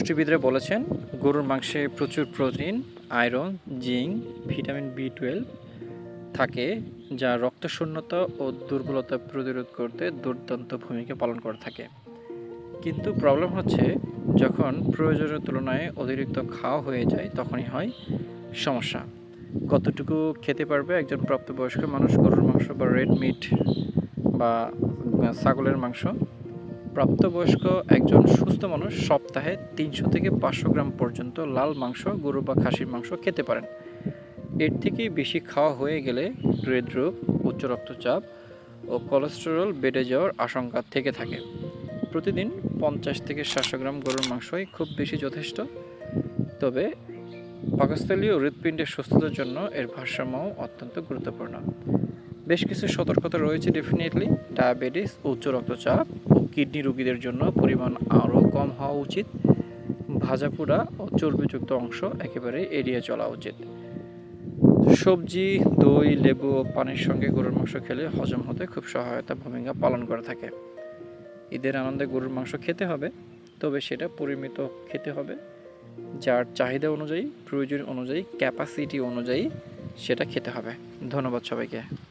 পুষ্টিবিদরা বলেছেন, গরুর মাংসে প্রচুর protein, iron, zinc, vitamin B twelve থাকে যা রক্তশূন্যতা ও দুর্বলতা প্রতিরোধ করতে দুর্দান্ত ভূমিকা পালন করে থাকে। কিন্তু প্রবলেম হচ্ছে, যখন প্রয়োজনের তুলনায় অতিরিক্ত খাওয়া হয়ে যায়, তখনই হয় সমস্যা। কতটুকু খেতে পারবে একজন প্রাপ্তবয়স্ক মানুষ গরুর মাংস বা রেড মিট বা ছাগলের মাংস? প্রাপ্তবয়স্ক একজন সুস্থ মানুষ সপ্তাহে তিনশো থেকে পাঁচশো গ্রাম পর্যন্ত লাল মাংস, গরু বা খাসির মাংস খেতে পারেন। এর থেকে বেশি খাওয়া হয়ে গেলে হৃদরোগ, উচ্চ রক্তচাপ ও কোলেস্টেরল বেড়ে যাওয়ার আশঙ্কা থেকে থাকে। প্রতিদিন পঞ্চাশ থেকে সাতশো গ্রাম গরুর মাংসই খুব বেশি যথেষ্ট। তবে পাকস্থলী ও হৃৎপিণ্ডের সুস্থতার জন্য এর ভারসাম্যও অত্যন্ত গুরুত্বপূর্ণ। বেশ কিছু সতর্কতা রয়েছে ডেফিনেটলি ডায়াবেটিস উচ্চ রক্তচাপ ও কিডনি রোগীদের জন্য পরিমাণ আরও কম হওয়া উচিত। ভাজাপোড়া ও চর্বিযুক্ত অংশ একেবারে এড়িয়ে চলা উচিত। সবজি, দই, লেবু ও পানির সঙ্গে গরুর মাংস খেলে হজম হতে খুব সহায়তা ভূমিকা পালন করে থাকে। ঈদের আনন্দে গরুর মাংস খেতে হবে, তবে সেটা পরিমিত খেতে হবে। যার চাহিদা অনুযায়ী, প্রয়োজন অনুযায়ী ক্যাপাসিটি অনুযায়ী সেটা খেতে হবে। ধন্যবাদ সবাইকে।